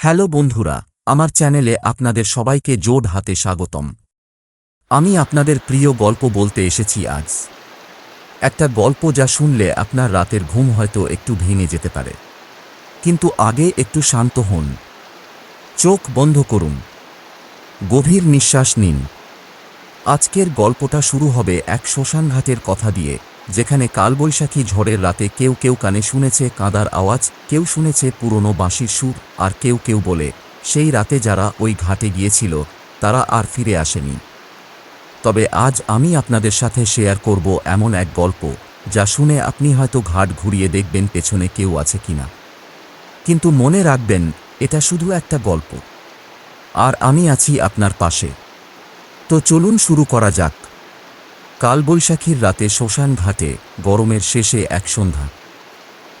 Hello বন্ধুরা, আমার চ্যানেলে আপনাদের সবাইকে জোড হাতে স্বাগতম। আমি আপনাদের প্রিয় গল্প বলতে এসেছি আজ। একটা গল্প যা শুনলে আপনার রাতের ঘুম হয়তো একটু ভেঙে যেতে পারে। কিন্তু আগে একটু শান্ত হন। চোখ বন্ধ করুন। গভীর নিঃশ্বাস নিন। আজকের গল্পটা শুরু হবে এক শ্মশানঘাটের কথা দিয়ে। যেখানে কালবৈশাখী ঝড়ের রাতে কেউ কেউ কানে শুনেছে কাঁদার আওয়াজ, কেউ শুনেছে পুরনো বাঁশির সুর, আর কেউ কেউ বলে, সেই রাতে যারা ওই ঘাটে গিয়েছিল, তারা আর ফিরে আসেনি। তবে আজ আমি আপনাদের সাথে শেয়ার করব এমন এক গল্প, যা শুনে আপনি হয়তো ঘাট ঘুরিয়ে দেখবেন পেছনে কেউ আছে কিনা কিন্তু মনে রাখবেন, এটা শুধু একটা গল্প। আর আমি আছি আপনার পাশে। তো চলুন শুরু করা যাক। কালবৈশাখীর রাতে শ্মশান ঘাটে, গরমের শেষে এক সন্ধ্যা।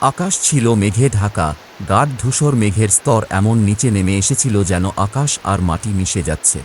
আকাশ ছিল মেঘে ঢাকা, গাঢ় ধূসর মেঘের স্তর এমন নিচে নেমে এসেছিল যেন আকাশ আর মাটি মিশে যাচ্ছে।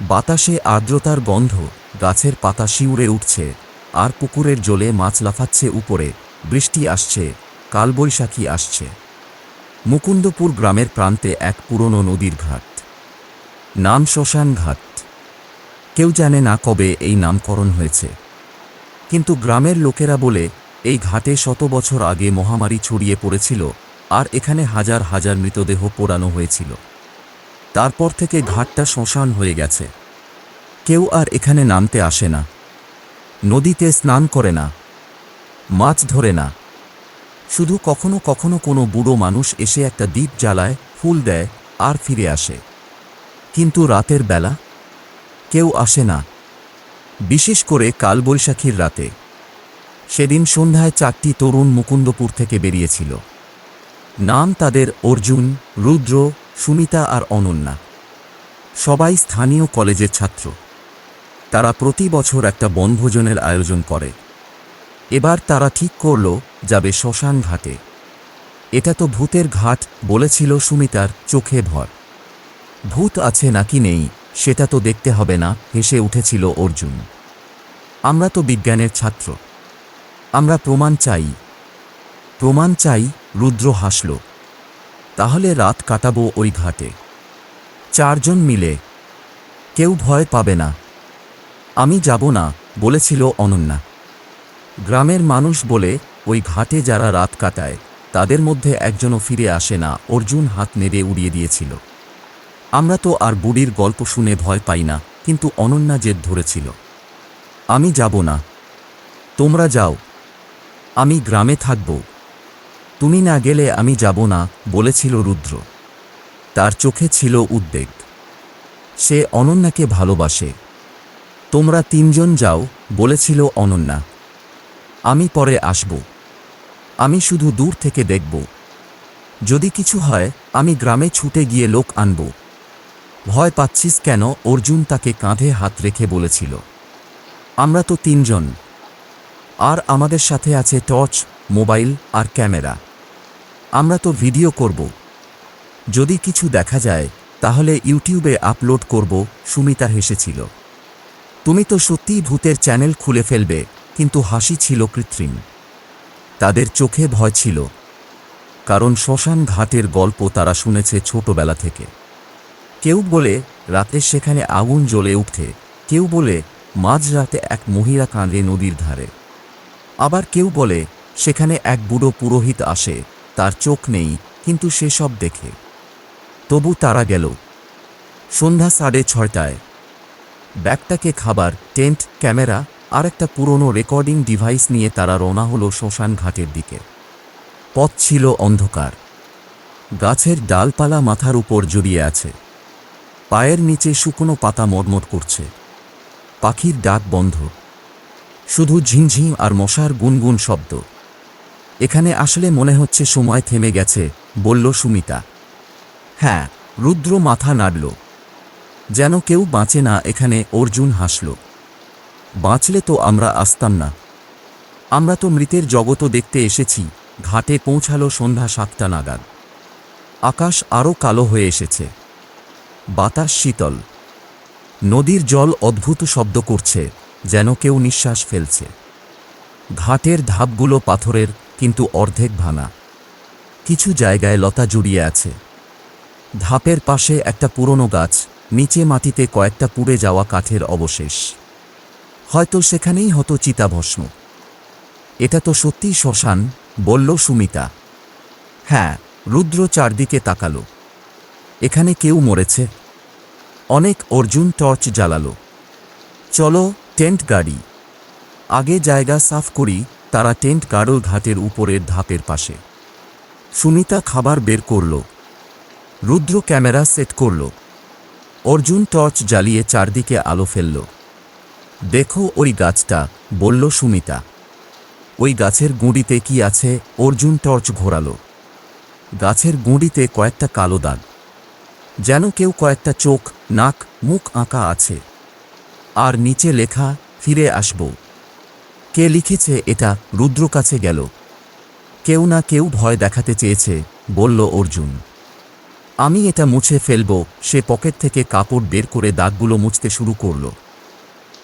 বাতাসে আর্দ্রতার গন্ধ, গাছের পাতা শিউরে উঠছে, আর পুকুরের জলে মাছ লাফাচ্ছে উপরে, বৃষ্টি আসছে, কালবৈশাখী আসছে। মুকুন্দপুর গ্রামের প্রান্তে এক পুরনো নদীর ঘাট। নাম শ্মশান ঘাট। কেউ জানে না কবে এই নামকরণ হয়েছে। কিন্তু গ্রামের লোকেরা বলে, এই ঘাটে শত বছর আগে মহামারী ছড়িয়ে পড়েছিল আর এখানে হাজার হাজার মৃতদেহ পোড়ানো হয়েছিল। তারপর থেকে ঘাটটা শ্মশান হয়ে গেছে। কেউ আর এখানে নামতে আসে না। নদীতে স্নান করে না। মাছ ধরে না। শুধু কখনো কখনো কোনো বুড়ো মানুষ এসে একটা দ্বীপ জ্বালায়, ফুল দেয় আর ফিরে আসে। কিন্তু রাতের বেলা কেউ আসে না। বিশেষ করে কালবৈশাখীর রাতে। সেদিন সন্ধ্যায় চারটি তরুণ মুকুন্দপুর থেকে বেরিয়েছিল। নাম তাদের অর্জুন, রুদ্র, সুমিতা আর অনন্যা। সবাই স্থানীয় কলেজের ছাত্র। তারা প্রতি বছর একটা বনভোজনের আয়োজন করে। এবার তারা ঠিক করল যাবে শ্মশান ঘাটে। এটা তো ভূতের ঘাট বলেছিল সুমিতার চোখে ভর। ভূত আছে নাকি নেই? সেটা তো দেখতে হবে না, হেসে উঠেছিল অর্জুন। আমরা তো বিজ্ঞানের ছাত্র। আমরা প্রমাণ চাই। প্রমাণ চাই, রুদ্র হাসল। তাহলে রাত কাটাবো ওই ঘাটে। চারজন মিলে। কেউ ভয় পাবে না। আমি যাব না, বলেছিল অনন্যা। গ্রামের মানুষ বলে, ওই ঘাটে যারা রাত কাটায়, তাদের মধ্যে একজনও ফিরে আসে না, অর্জুন হাত নেড়ে উড়িয়ে দিয়েছিল। আমরা তো আর বুড়ির গল্প শুনে ভয় পাই না, কিন্তু অনন্যা জেদ ধরেছিল। আমি যাব না। তোমরা যাও। আমি গ্রামে থাকব। তুমি না গেলে আমি যাব না, বলেছিল রুদ্র। তার চোখে ছিল উদ্বেগ। সে অনন্যাকে ভালোবাসে। তোমরা তিনজন যাও, বলেছিল অনন্যা। আমি পরে আসব। আমি শুধু দূর থেকে দেখব। যদি কিছু হয়, আমি গ্রামে ছুটে গিয়ে লোক আনব। ভয় পাচ্ছিস কেন? অর্জুন তাকে কাঁধে হাত রেখে বলেছিল। আমরা তো তিনজন। আর আমাদের সাথে আছে টর্চ, মোবাইল আর ক্যামেরা। আমরা তো ভিডিও করব। যদি কিছু দেখা যায়, তাহলে ইউটিউবে আপলোড করব, সুমিতা হেসেছিল। তুমি তো সত্যিই ভূতের চ্যানেল খুলে ফেলবে, কিন্তু হাসি ছিল কৃত্রিম। তাদের চোখে ভয় ছিল। কারণ শ্মশান ঘাটের গল্প তারা শুনেছে ছোটবেলা থেকে। কেউ বলে, রাতে সেখানে আগুন জ্বলে উঠে। কেউ বলে, মাঝরাতে এক মহিলা কাঁদে নদীর ধারে। আবার কেউ বলে, সেখানে এক বুড়ো পুরোহিত আসে, তার চোখ নেই, কিন্তু সে সব দেখে। তবু তারা গেল। সন্ধ্যা সাড়ে ছয়টায়। ব্যাগটাকে খাবার, টেন্ট, ক্যামেরা, আর একটা পুরনো রেকর্ডিং ডিভাইস নিয়ে তারা রওনা হলো শ্মশান ঘাটের দিকে। পথ ছিল অন্ধকার। গাছের ডালপালা মাথার উপর জড়িয়ে আছে। পায়ের নিচে শুকনো পাতা মরমর করছে। পাখির ডাক বন্ধ। শুধু ঝিমঝিম আর মশার গুনগুন শব্দ। এখানে আসলে মনে হচ্ছে সময় থেমে গেছে, বলল সুমিতা। হ্যাঁ রুদ্র মাথা নাড়ল। যেন কেউ বাঁচে না এখানে অর্জুন হাসল। বাঁচলে তো আমরা আসতাম না। আমরা তো মৃতের জগত দেখতে এসেছি, ঘাটে পৌঁছালো সন্ধ্যা সাতটা নাগাদ। আকাশ আরও কালো হয়ে এসেছে। বাতাস শীতল। নদীর জল অদ্ভুত শব্দ করছে, যেন কেউ নিঃশ্বাস ফেলছে। ঘাটের ধাপগুলো পাথরের, কিন্তু অর্ধেক ভাঙা। কিছু জায়গায় লতা জুড়িয়ে আছে। ধাপের পাশে একটা পুরনো গাছ, নিচে মাটিতে কয়েকটা পুড়ে যাওয়া কাঠের অবশেষ। হয়তো সেখানেই হতো চিতাভস্ম। এটা তো সত্যিই শ্মশান, বলল সুমিতা। হ্যাঁ রুদ্র চারদিকে তাকালো। এখানে কেউ মরেছে। অনেক অর্জুন টর্চ জ্বালালো। চলো, টেন্ট গাড়ি। আগে জায়গা সাফ করি, তারা টেন্ট গাড়ল ঘাটের উপরের ধাপের পাশে। সুমিতা খাবার বের করল। রুদ্র ক্যামেরা সেট করল। অর্জুন টর্চ জ্বালিয়ে চারদিকে আলো ফেলল। দেখো ওই গাছটা, বলল সুমিতা ওই গাছের গুঁড়িতে কি আছে? অর্জুন টর্চ ঘোরালো। গাছের গুঁড়িতে কয়েকটা কালো দাগ। যেন কেউ কয়েকটা চোখ, নাক, মুখ আঁকা আছে। আর নিচে লেখা, ফিরে আসব। কে লিখেছে এটা, রুদ্র কাছে গেল। কেউ না কেউ ভয় দেখাতে চেয়েছে, বলল অর্জুন। আমি এটা মুছে ফেলব। সে পকেট থেকে কাপড় বের করে দাগগুলো মুছতে শুরু করল।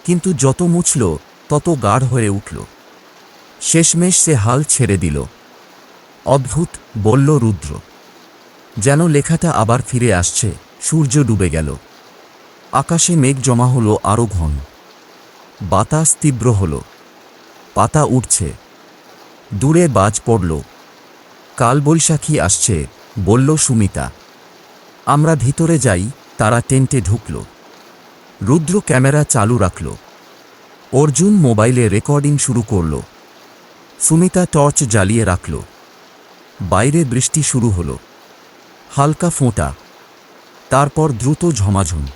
কিন্তু যত মুছল, তত গাঢ় হয়ে উঠল। শেষমেশ সে হাল ছেড়ে দিল। অদ্ভুত, বলল রুদ্র। যেন লেখাটা আবার ফিরে আসছে, সূর্য ডুবে গেল। আকাশে মেঘ জমা হলো আরও ঘন। বাতাস তীব্র হল। পাতা উঠছে। দূরে বাজ পড়ল। কালবৈশাখী আসছে, বলল সুমিতা। আমরা ভিতরে যাই, তারা টেন্টে ঢুকল। রুদ্র ক্যামেরা চালু রাখল। অর্জুন মোবাইলে রেকর্ডিং শুরু করল। সুমিতা টর্চ জ্বালিয়ে রাখল। বাইরে বৃষ্টি শুরু হলো। হালকা ফোঁটা। তারপর দ্রুত ঝমাঝম।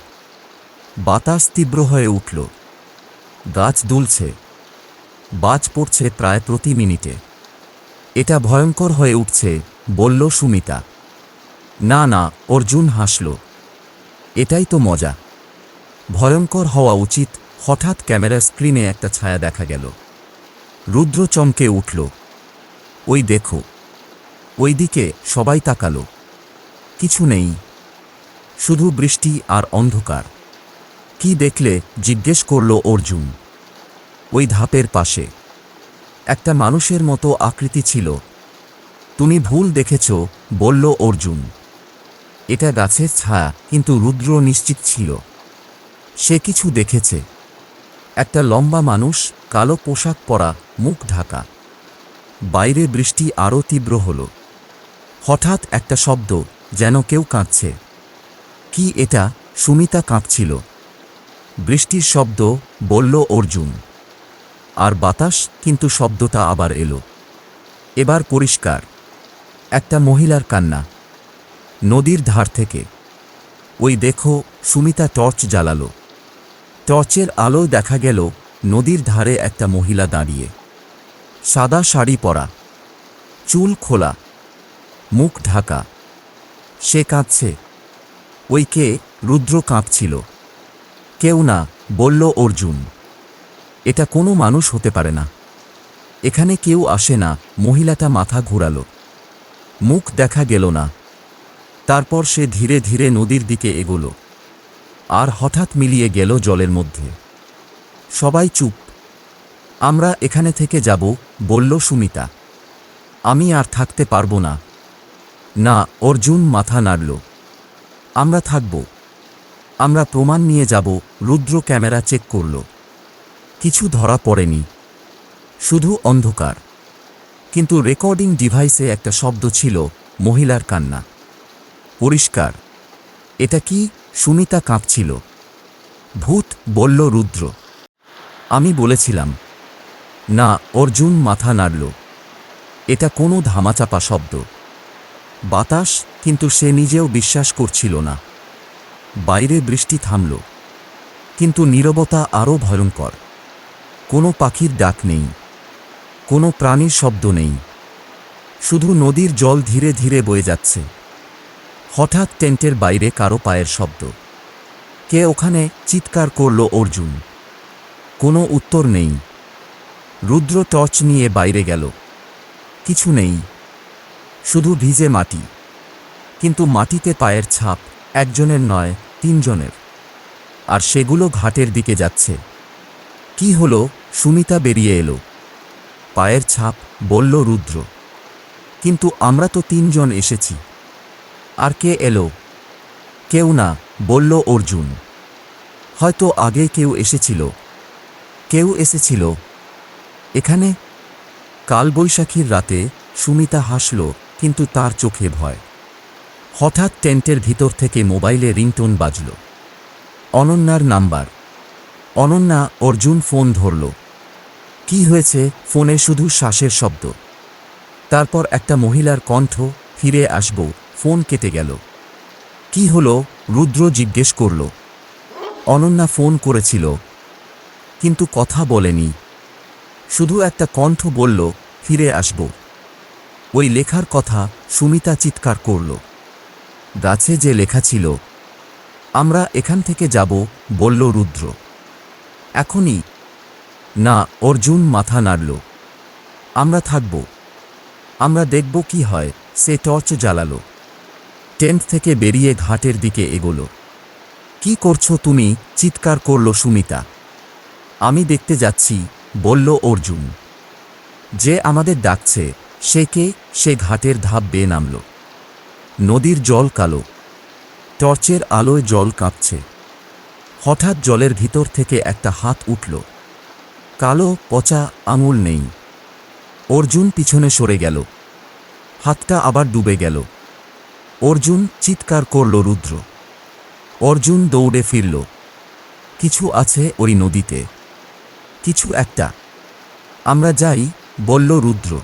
বাতাস তীব্র হয়ে উঠল। গাছ দুলছে। বাজ পড়ছে প্রায় প্রতি মিনিটে। এটা ভয়ঙ্কর হয়ে উঠছে, বলল সুমিতা। না না, অর্জুন হাসল। এটাই তো মজা। ভয়ঙ্কর হওয়া উচিত, হঠাৎ ক্যামেরা স্ক্রিনে একটা ছায়া দেখা গেল। রুদ্র চমকে উঠল। ওই দেখো। ওইদিকে সবাই তাকালো। কিছু নেই। শুধু বৃষ্টি আর অন্ধকার। কি দেখলে জিজ্ঞেস করল অর্জুন। ওই ধাপের পাশে। একটা মানুষের মতো আকৃতি ছিল। তুমি ভুল দেখেছ, বলল অর্জুন। এটা গাছের ছায়া, কিন্তু রুদ্র নিশ্চিত ছিল। সে কিছু দেখেছে। একটা লম্বা মানুষ, কালো পোশাক পরা, মুখ ঢাকা। বাইরে বৃষ্টি আরও তীব্র হল। হঠাৎ একটা শব্দ যেন কেউ কাঁদছে। কি এটা? সুমিতা কাঁপছিল। বৃষ্টির শব্দ বলল অর্জুন। আর বাতাস, কিন্তু শব্দটা আবার এলো। এবার পরিষ্কার। একটা মহিলার কান্না। নদীর ধার থেকে। ওই দেখো, সুমিতা টর্চ জ্বালালো। টর্চের আলোয় দেখা গেল, নদীর ধারে একটা মহিলা দাঁড়িয়ে। সাদা শাড়ি পরা। চুল খোলা। মুখ ঢাকা। সে কাঁদছে। ওই কে রুদ্র কাঁপছিল। কেউ না, বলল অর্জুন, এটা কোনো মানুষ হতে পারে না। এখানে কেউ আসে না, মহিলাটা মাথা ঘুরালো। মুখ দেখা গেল না। তারপর সে ধীরে ধীরে নদীর দিকে এগোলো। আর হঠাৎ মিলিয়ে গেল জলের মধ্যে। সবাই চুপ। আমরা এখানে থেকে যাব, বলল সুমিতা। আমি আর থাকতে পারব না। না, অর্জুন মাথা নাড়ল। আমরা থাকব। আমরা প্রমাণ নিয়ে যাব, রুদ্র ক্যামেরা চেক করল। কিছু ধরা পড়েনি। শুধু অন্ধকার। কিন্তু রেকর্ডিং ডিভাইসে একটা শব্দ ছিল, মহিলার কান্না। পরিষ্কার। এটা কি সুমিতা কাঁপছিল। ভূত বলল রুদ্র। আমি বলেছিলাম। না, অর্জুন মাথা নাড়ল। এটা কোনো ধামাচাপা শব্দ। বাতাস, কিন্তু সে নিজেও বিশ্বাস করছিল না। বাইরে বৃষ্টি থামল, কিন্তু নীরবতা আরও ভয়ঙ্কর। কোনো পাখির ডাক নেই, কোনো প্রাণীর শব্দ নেই। শুধু নদীর জল ধীরে ধীরে বয়ে যাচ্ছে। হঠাৎ টেন্টের বাইরে কারও পায়ের শব্দ। কে ওখানে চিৎকার করল অর্জুন। কোনো উত্তর নেই। রুদ্র টর্চ নিয়ে বাইরে গেল। কিছু নেই। শুধু ভিজে মাটি। কিন্তু মাটিতে পায়ের ছাপ একজনের নয়, তিনজনের। আর সেগুলো ঘাটের দিকে যাচ্ছে। কি হলো? সুমিতা বেরিয়ে এলো। পায়ের ছাপ বলল রুদ্র। কিন্তু আমরা তো তিনজন এসেছি। আর কে এলো? কেউ না, বলল অর্জুন। হয়তো আগে কেউ এসেছিল। কেউ এসেছিল। এখানে? কালবৈশাখীর রাতে সুমিতা হাসল। কিন্তু তার চোখে ভয়। হঠাৎ টেন্টের ভিতর থেকে মোবাইলে রিংটোন বাজল। অনন্যার নাম্বার। অনন্যা অর্জুন ফোন ধরল। কি হয়েছে? ফোনে শুধু শ্বাসের শব্দ। তারপর একটা মহিলার কণ্ঠ, ফিরে আসব। ফোন কেটে গেল। কি হলো? রুদ্র জিজ্ঞেস করল। অনন্যা ফোন করেছিল। কিন্তু কথা বলেনি। শুধু একটা কণ্ঠ বলল, ফিরে আসব। ওই লেখার কথা সুমিতা চিৎকার করল। গাছে যে লেখা ছিল, আমরা এখান থেকে যাব, বলল রুদ্র। এখনই? না, অর্জুন মাথা নাড়ল। আমরা থাকব। আমরা দেখব কি হয়, সে টর্চ জ্বালাল। টেন্ট থেকে বেরিয়ে ঘাটের দিকে এগোলো। কি করছ তুমি? চিৎকার করল সুমিতা। আমি দেখতে যাচ্ছি, বলল অর্জুন। যে আমাদের ডাকছে সে কে? সে ঘাটের ধাপ বেয়ে নামল। নদীর জল কালো। টর্চের আলোয় জল কাঁপছে। হঠাৎ জলের ভিতর থেকে একটা হাত উঠল। কালো, পচা আঙুল নেই। অর্জুন পিছনে সরে গেল। হাতটা আবার ডুবে গেল। অর্জুন চিৎকার করল রুদ্র। অর্জুন দৌড়ে ফিরল। কিছু আছে ওই নদীতে। কিছু একটা। আমরা যাই, বলল রুদ্র।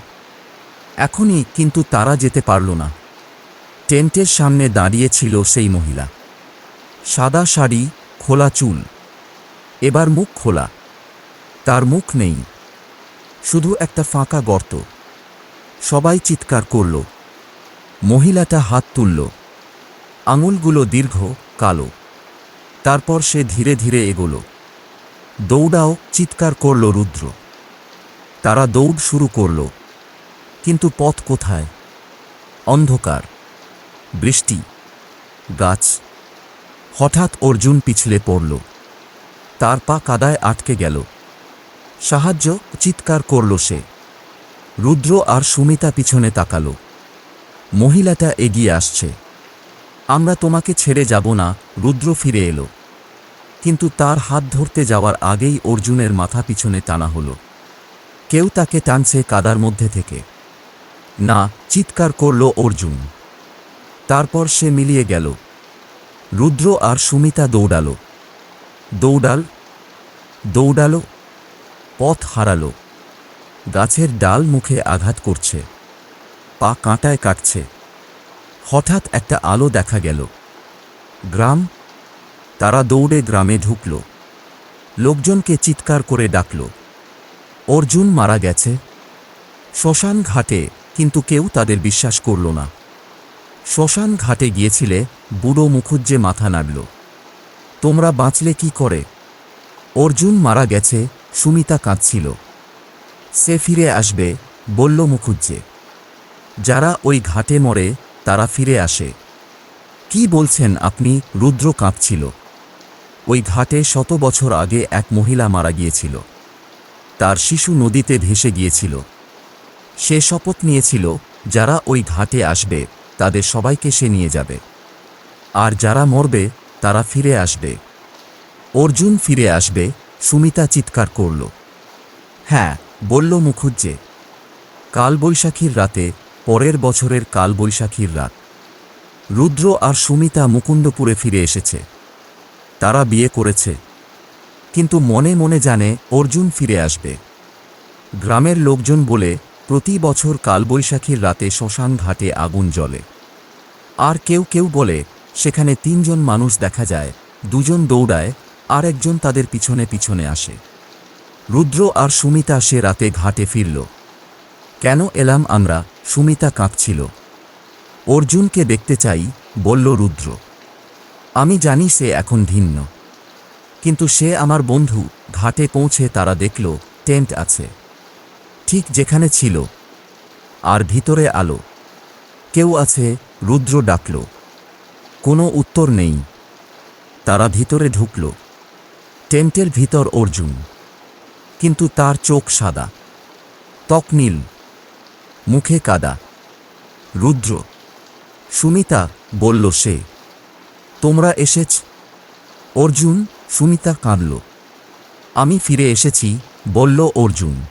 এখনই কিন্তু তারা যেতে পারল না। টেন্টের সামনে দাঁড়িয়ে ছিল সেই মহিলা। সাদা শাড়ি, খোলা চুল। এবার মুখ খোলা। তার মুখ নেই। শুধু একটা ফাঁকা গর্ত। সবাই চিৎকার করল। মহিলাটা হাত তুলল। আঙুলগুলো দীর্ঘ, কালো। তারপর সে ধীরে ধীরে এগোলো। দৌড়াও, চিৎকার করল রুদ্র। তারা দৌড় শুরু করল। কিন্তু পথ কোথায়? অন্ধকার, বৃষ্টি, গাছ। হঠাৎ অর্জুন পিছলে পড়ল। তার পা কাদায় আটকে গেল। সাহায্য চিৎকার করল সে। রুদ্র আর সুমিতা পিছনে তাকালো। মহিলাটা এগিয়ে আসছে। আমরা তোমাকে ছেড়ে যাব না, রুদ্র ফিরে এলো। কিন্তু তার হাত ধরতে যাওয়ার আগেই অর্জুনের মাথা পিছনে টানা হলো। কেউ তাকে টানছে কাদার মধ্যে থেকে। না, চিৎকার করল অর্জুন। তারপর সে মিলিয়ে গেল। রুদ্র আর সুমিতা দৌড়াল। দৌড়াল দৌড়াল, পথ হারালো। গাছের ডাল মুখে আঘাত করছে। পা কাঁটায় কাটছে। হঠাৎ একটা আলো দেখা গেল। গ্রাম, তারা দৌড়ে গ্রামে ঢুকল। লোকজনকে চিৎকার করে ডাকল। অর্জুন মারা গেছে। শ্মশান ঘাটে কিন্তু কেউ তাদের বিশ্বাস করল না। শ্মশান ঘাটে গিয়েছিলে, বুড়ো মুখুজ্জে মাথা নাড়ল। তোমরা বাঁচলে কি করে? অর্জুন মারা গেছে, সুমিতা কাঁদছিল। সে ফিরে আসবে, বলল মুখুজ্জে যারা ওই ঘাটে মরে, তারা ফিরে আসে। কি বলছেন আপনি? রুদ্র কাঁপছিল। ওই ঘাটে শত বছর আগে এক মহিলা মারা গিয়েছিল। তার শিশু নদীতে ভেসে গিয়েছিল। সে শপথ নিয়েছিল, যারা ওই ঘাটে আসবে, তাদের সবাইকে সে নিয়ে যাবে। আর যারা মরবে, তারা ফিরে আসবে। অর্জুন ফিরে আসবে, সুমিতা চিৎকার করল। হ্যাঁ বলল মুখুজ্জে কালবৈশাখীর রাতে, পরের বছরের কালবৈশাখীর রাত। রুদ্র আর সুমিতা মুকুন্দপুরে ফিরে এসেছে। তারা বিয়ে করেছে। কিন্তু মনে মনে জানে, অর্জুন ফিরে আসবে। গ্রামের লোকজন বলে প্রতি বছর কালবৈশাখীর রাতে শ্মশান ঘাটে আগুন জ্বলে। আর কেউ কেউ বলে, সেখানে তিনজন মানুষ দেখা যায়, দুজন দৌড়ায়, আর একজন তাদের পিছনে পিছনে আসে। রুদ্র আর সুমিতা সে রাতে ঘাটে ফিরল। কেন এলাম আমরা? সুমিতা কাঁপছিল। অর্জুনকে দেখতে চাই, বলল রুদ্র। আমি জানি সে এখন ভিন্ন। কিন্তু সে আমার বন্ধু, ঘাটে পৌঁছে তারা দেখল, টেন্ট আছে। ঠিক যেখানে ছিল। আর ভিতরে আলো। কেউ আছে, রুদ্র ডাকল। কোনো উত্তর নেই। তারা ভিতরে ঢুকল। টেন্টের ভিতর অর্জুন। কিন্তু তার চোখ সাদা। ত্বক নীল। মুখে কাদা। রুদ্র। সুমিতা বলল সে, তোমরা এসেছ? অর্জুন সুমিতা কাঁদল। আমি ফিরে এসেছি, বলল অর্জুন।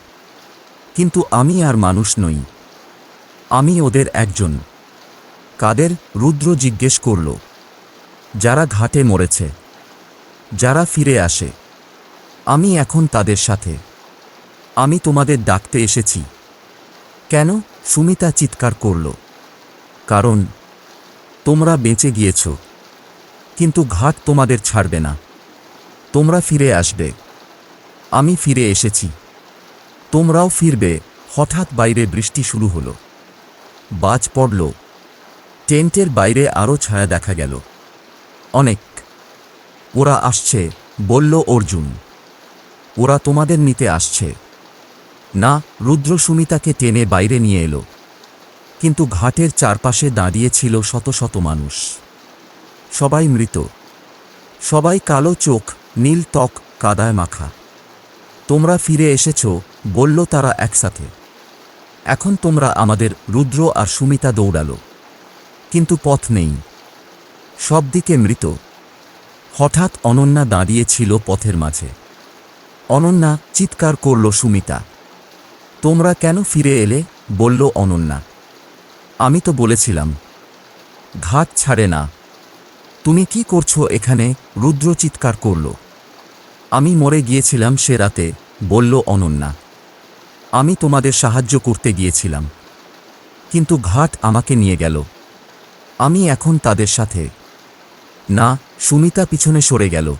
কিন্তু আমি আর মানুষ নই। আমি ওদের একজন। কাদের? রুদ্র জিজ্ঞেস করল। যারা ঘাটে মরেছে। যারা ফিরে আসে। আমি এখন তাদের সাথে। আমি তোমাদের ডাকতে এসেছি। কেন? সুমিতা চিৎকার করল। কারণ, তোমরা বেঁচে গিয়েছ। কিন্তু ঘাট তোমাদের ছাড়বে না। তোমরা ফিরে আসবে। আমি ফিরে এসেছি। তোমরাও ফিরবে। হঠাৎ বাইরে বৃষ্টি শুরু হলো। বাজ পড়ল। টেন্টের বাইরে আরও ছায়া দেখা গেল। অনেক। ওরা আসছে, বলল অর্জুন। ওরা তোমাদের নিতে আসছে। না রুদ্র সুমিতাকে টেনে বাইরে নিয়ে এলো। কিন্তু ঘাটের চারপাশে দাঁড়িয়েছিল শত শত মানুষ। সবাই মৃত। সবাই কালো চোখ, নীল ত্বক, কাদায় মাখা। তোমরা ফিরে এসেছ বলল তারা একসাথে, এখন তোমরা আমাদের রুদ্র আর সুমিতা দৌড়ালো, কিন্তু পথ নেই। সব দিকে মৃত। হঠাৎ অনন্যা দাঁড়িয়েছিল পথের মাঝে। অনন্যা চিৎকার করল, সুমিতা, তোমরা কেন ফিরে এলে? বলল অনন্যা, আমি তো বলেছিলাম, ঘাট ছাড়ে না। তুমি কি করছ এখানে? রুদ্র চিৎকার করল, আমি মরে গিয়েছিলাম সে রাতে, বলল অনন্যা আমি তোমাদের সাহায্য করতে গিয়েছিলাম। কিন্তু ঘাট আমাকে নিয়ে গেল। আমি এখন তাদের সাথে। না, সুমিতা পিছনে সরে গেল।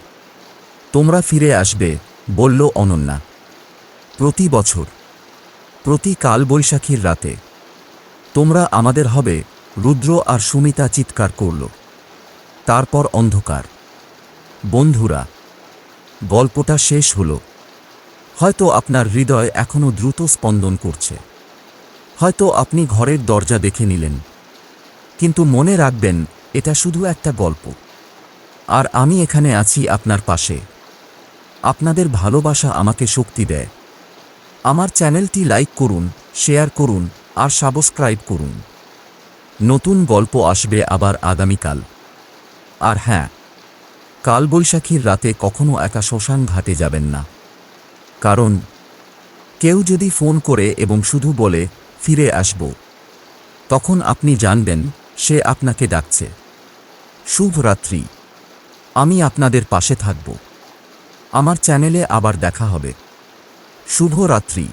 তোমরা ফিরে আসবে, বলল অনন্যা। প্রতি বছর। প্রতি কালবৈশাখীর রাতে। তোমরা আমাদের হবে, রুদ্র আর সুমিতা চিৎকার করল। তারপর অন্ধকার। বন্ধুরা, গল্পটা শেষ হল। হয়তো আপনার হৃদয় এখনও দ্রুত স্পন্দন করছে। হয়তো আপনি ঘরের দরজা দেখে নিলেন। কিন্তু মনে রাখবেন, এটা শুধু একটা গল্প। আর আমি এখানে আছি আপনার পাশে। আপনাদের ভালোবাসা আমাকে শক্তি দেয়। আমার চ্যানেলটি লাইক করুন, শেয়ার করুন, আর সাবস্ক্রাইব করুন। নতুন গল্প আসবে আবার আগামীকাল। আর হ্যাঁ কালবৈশাখীর রাতে কখনো একা শ্মশান ঘাটে যাবেন না। কারণ, কেউ যদি ফোন করে এবং শুধু বলে, ফিরে আসব, তখন আপনি জানবেন, সে আপনাকে ডাকছে। শুভ রাত্রি। আমি আপনাদের পাশে থাকব। আমার চ্যানেলে আবার দেখা হবে। শুভ রাত্রি।